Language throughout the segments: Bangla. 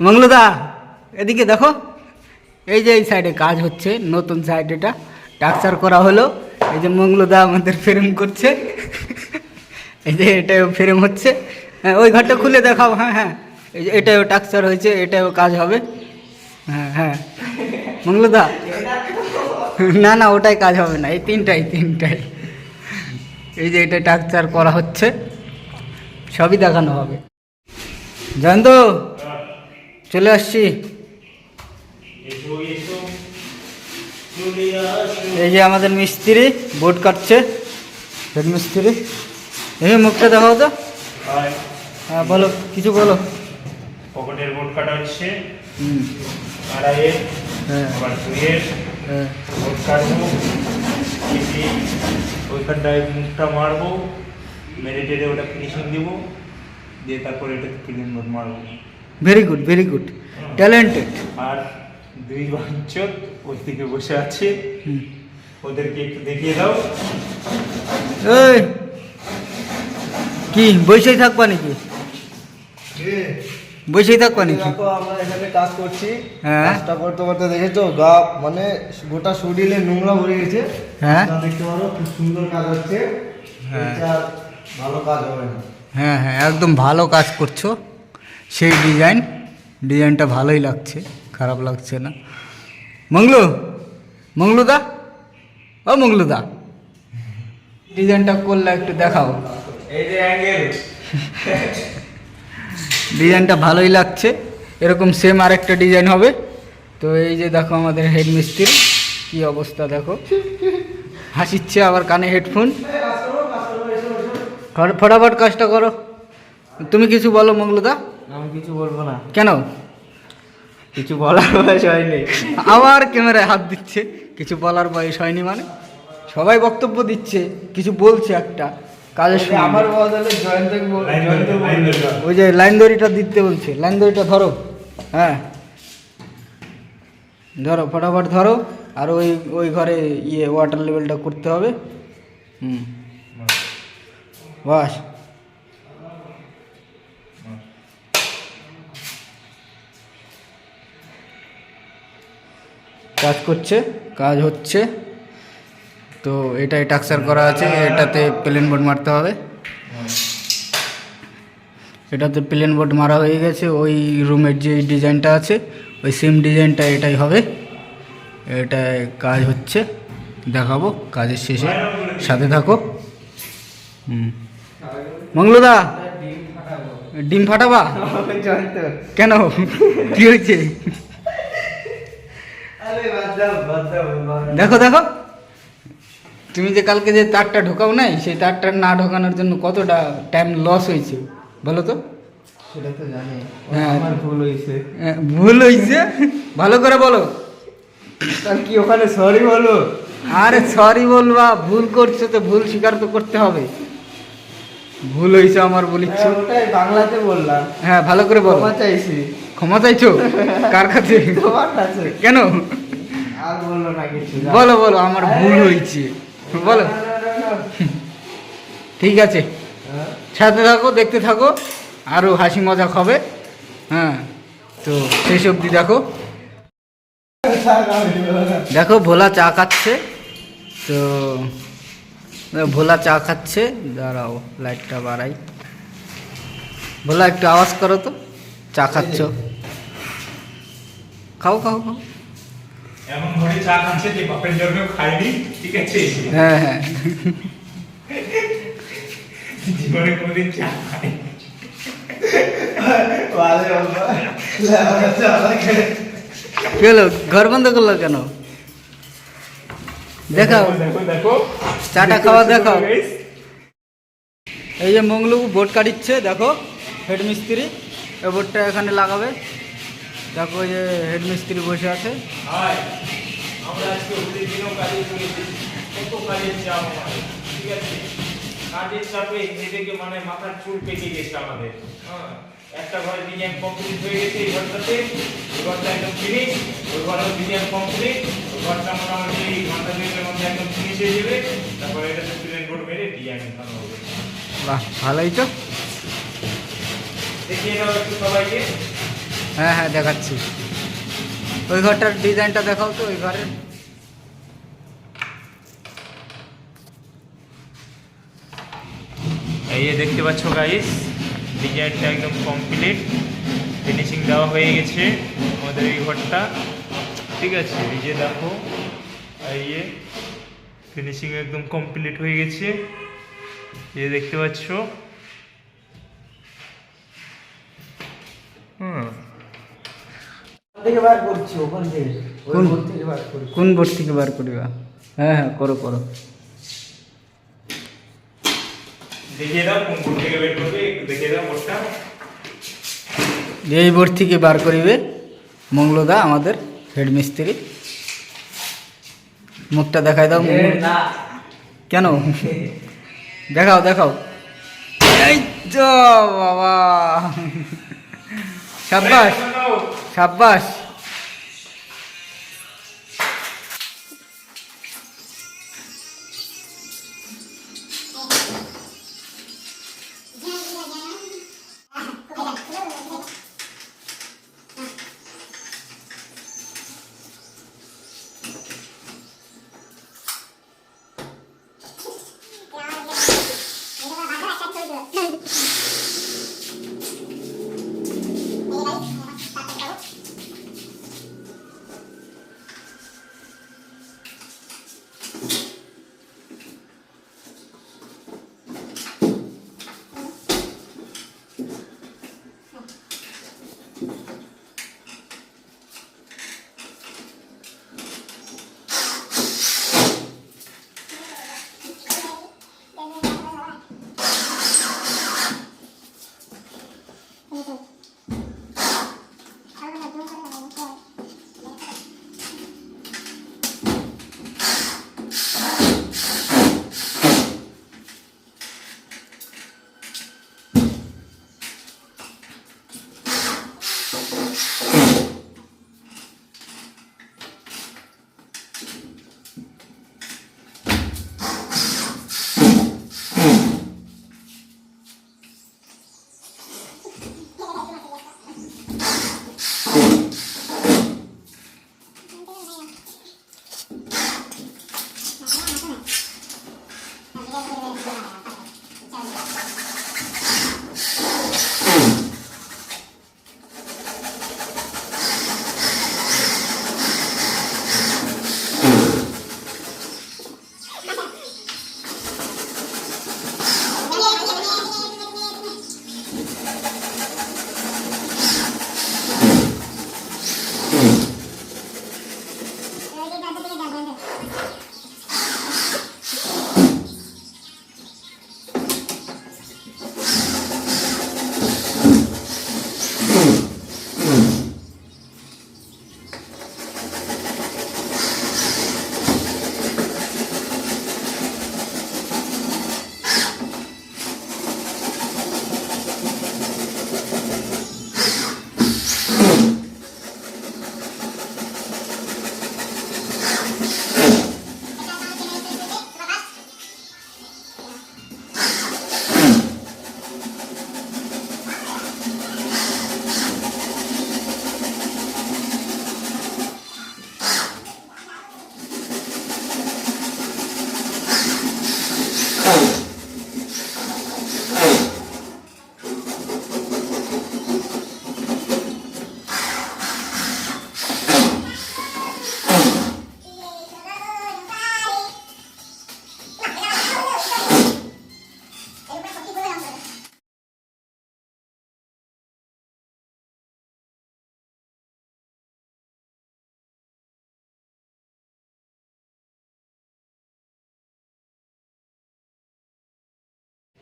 মঙ্গলদা, এদিকে দেখো। এই যে এই সাইডে কাজ হচ্ছে, নতুন সাইড এটা। টাকচার করা হলো। এই যে মঙ্গলদা আমাদের ফ্রেম করছে। এই যে এটাও ফ্রেম হচ্ছে। হ্যাঁ ওই ঘরটা খুলে দেখাও। হ্যাঁ হ্যাঁ। এই যে এটাও টাকচার হয়েছে, এটাও কাজ হবে। হ্যাঁ হ্যাঁ। মঙ্গলদা? না না, ওটাই কাজ হবে না। এই তিনটাই তিনটাই। এই যে এটা টাকচার করা হচ্ছে। সবই দেখানো হবে। জয়ন্ত! চলে আসছি। এই যে আমাদের মিস্ত্রি বোর্ড কাটছে। হেড মিস্ত্রি। এই মুখটা দেখাও তো। হ্যাঁ বলো কিছু বলো। পকেটের বোর্ড কাটা হচ্ছে। আড়াইয়ের হ্যাঁ। আবার দুইয়ের। হ্যাঁ। বোর্ড কাটবো। ওইখানটায় মুখটা মারবো। মেরে টেরে ওটা ফিনিশিং দিব। দিয়ে তারপরে এটা ক্লিন বোর্ড মারবো। Very good very good talented আর দুই বাঞ্চত ওই দিকে বসে আছে। হুম। ওদেরকে একটু দেখিয়ে দাও। এই কি বসেই থাকবা নাকি? বসেই থাকবা নাকি? আমরা এখানে কাজ করছি। হ্যাঁ। কাজটা করতে করতে দেখেছ গা মানে গোটা শরীরে নোংরা ভরে গেছে। হ্যাঁ। দেখতে পারো খুব সুন্দর কাজ হচ্ছে। হ্যাঁ। ভালো কাজ হবে না। হ্যাঁ হ্যাঁ একদম ভালো কাজ করছ। সেই ডিজাইন ডিজাইনটা ভালোই লাগছে খারাপ লাগছে না। মঙ্গলু মঙ্গলুদা? ও মঙ্গলুদা। ডিজাইনটা করলে একটু দেখাও। এই যে অ্যাঙ্গেল ডিজাইনটা ভালোই লাগছে এরকম সেম আরেকটা ডিজাইন হবে। তো এই যে দেখো আমাদের হেড মিস্ত্রি কী অবস্থা দেখো। হাসিচ্ছে আবার কানে হেডফোন ফট- ফটাফট কাজটা করো। তুমি কিছু বলো মঙ্গলদা। আমি কিছু বলব না। কেন? কিছু বলার বয়স হয়নি। আবার ক্যামেরায় হাত দিচ্ছে। কিছু বলার বয়স হয়নি মানে? সবাই বক্তব্য দিচ্ছে কিছু বলছে একটা। কাজের সময়। আমার বদলে। ওই যে লাইন দড়িটা দিতে বলছে। লাইন দড়িটা ধরো। হ্যাঁ। ধরো ফটাফট ধরো। আর ওই ওই ঘরে ইয়ে ওয়াটার লেভেলটা করতে হবে। হুম। বাস। কাজ করছে কাজ হচ্ছে। তো এটাই টাক্সার করা আছে এটাতে প্লেন বোর্ড মারতে হবে। এটাতে প্লেন বোর্ড মারা হয়ে গেছে ওই রুমের যে ডিজাইনটা আছে ওই সেম ডিজাইনটা এটাই হবে। এটায় কাজ হচ্ছে দেখাবো কাজের শেষে। সাথে থাকো। হুম। মঙ্গলদা ডিম ফাটাবা। কেন? কি হয়েছে আরে বাদ দাও বাদ দাও বাদ দাও। দেখো দেখো। তুমি যে কালকে যে তারটা ঢোকাও নাই সেই তারটা না ঢোকানোর জন্য কতটা টাইম লস হয়েছে বলো তো? সেটা তো জানি। হ্যাঁ। আমার ভুল হয়েছে। ভুল হয়েছে? ভালো করে বলো। তার কি ওখানে সরি বলো? আরে সরি বলবা ভুল করছ তো ভুল স্বীকার তো করতে হবে। ভুল হয়েছে আমার বলিচ্ছ হ্যাঁ, ওটাই বাংলাতে বললাম। হ্যাঁ ভালো করে বলো। ক্ষমা চাইছি। ক্ষমা চাইছো? কার কাছে? তোমার কাছে। কেন? বলো বলো আমার ভুল হয়েছে। বলো। ঠিক আছে। হ্যাঁ। সাথে থাকো দেখতে থাকো আরও হাসি মজা হবে হ্যাঁ তো শেষ অবধি দেখো। দেখো ভোলা চা খাচ্ছে। তো ভোলা চা খাচ্ছে। দাঁড়াও লাইটটা বাড়াই। ভোলা একটু আওয়াজ করো তো। চা খাচ্ছ। খাও খাও খাও। এমন ঘরে চা খাচ্ছে যে বাপের জন্মেও খায়নি ঠিক আছে? হ্যাঁ হ্যাঁ। জীবনে কোনোদিন চা হলো? ঘর বন্ধ করল কেন? দেখাও। দেখো দেখো চাটা খাওয়া দেখাও। এই যে মঙ্গলু বোর্ড কাটিচ্ছে দেখো হেড মিস্ত্রি। এই বোর্ডটা এখানে লাগাবে। দেখো যে হেড মিস্ত্রি বসে আছে। কাজের চাপ নিজেকে মানে মাথার চুল পেকে গেছে আমাদের। হ্যাঁ একটা ঘরে ডিজাইন কমপ্লিট হয়ে গেছে এই ঘরটাতে ওই ঘরটা একদম ফিনিশ ওই ঘরেও ডিজাইন কমপ্লিট ওই ঘরটা মোটামুটি ঘণ্টা দুয়েকের মধ্যে একদম ফিনিশ হয়ে যাবে। তারপরে বোর্ড মেরে ডিজাইন উঠানো হবে। বাহ ভালোই তো। দেখিয়ে দাও একটু সবাইকে। হ্যাঁ হ্যাঁ দেখাচ্ছি। ওই ঘরটার ডিজাইনটা দেখাও তো, ওই ঘরের। এই যে দেখতে পাচ্ছ গাইস ডিজাইনটা একদম কমপ্লিট ফিনিশিং দেওয়া হয়ে গেছে আমাদের এই ঘরটা। ঠিক আছে, এই যে দেখো, এই যে ফিনিশিং একদম কমপ্লিট হয়ে গেছে। এই দেখতে পাচ্ছ থেকে বার করছি ওখান থেকে কোন? ঘর থেকে বার করি কোন বোর্ড থেকে বার করিবা? হ্যাঁ হ্যাঁ করো করো। দেখিয়ে দাও কোন বোর্ড থেকে বের করবে দেখিয়ে দাও বোর্ডটা এই বোর্ড থেকে বার করিবে মঙ্গলদা আমাদের হেড মিস্ত্রি মুখটা দেখাই দাও কেন? দেখাও দেখাও। এই তো বাবা। সাব্বাস। সাব্বাস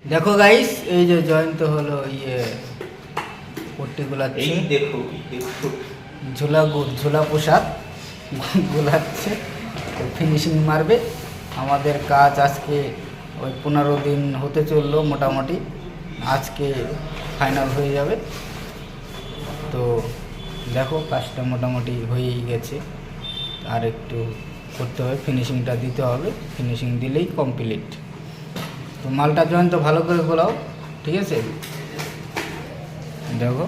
দেখো গাইস এই যে জয়ন্ত হলো ইয়ে গোলাচ্ছে। এই দেখো দেখো। ঝোলা গো- ঝোলা পোশাক গোলাচ্ছে ফিনিশিং মারবে। আমাদের কাজ আজকে ওই পনেরো দিন হতে চলল মোটামুটি আজকে ফাইনাল হয়ে যাবে। তো দেখো কাজটা মোটামুটি হয়েই গেছে। আর একটু করতে হবে ফিনিশিংটা দিতে হবে ফিনিশিং দিলেই কমপ্লিট তো মালটা জয়েন তো ভালো করে গোলাও ঠিক আছে? দেখো,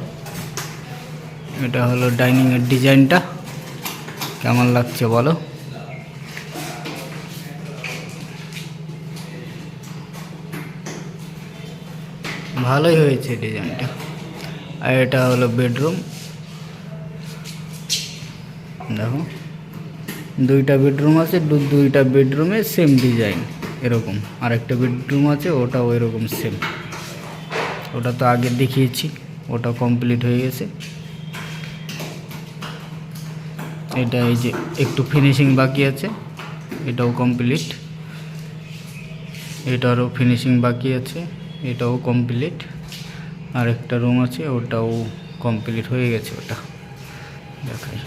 এটা হলো ডাইনিংয়ের ডিজাইনটা। কেমন লাগছে বলো? ভালোই হয়েছে ডিজাইনটা। আর এটা হলো বেডরুম। দেখো, দুইটা বেডরুম আছে দুইটা বেডরুমে সেম ডিজাইন। এরকম। আর একটা বেডরুম আছে, ওটাও এরকম সেম ওটা তো আগে দেখিয়েছি, ওটা কমপ্লিট হয়ে গেছে। এটা এই যে একটু ফিনিশিং বাকি আছে, এটাও কমপ্লিট এটারও ফিনিশিং বাকি আছে, এটাও কমপ্লিট আর একটা রুম আছে, ওটাও কমপ্লিট হয়ে গেছে ওটা। দেখাই।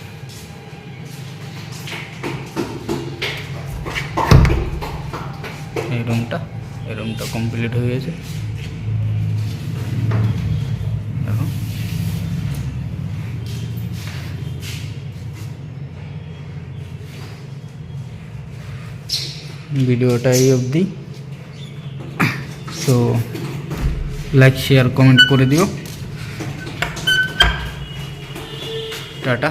রুমটা এই রুমটা কমপ্লিট হয়ে গেছে। ভিডিওটা এই অবধি। তো লাইক শেয়ার কমেন্ট করে দিও। টাটা।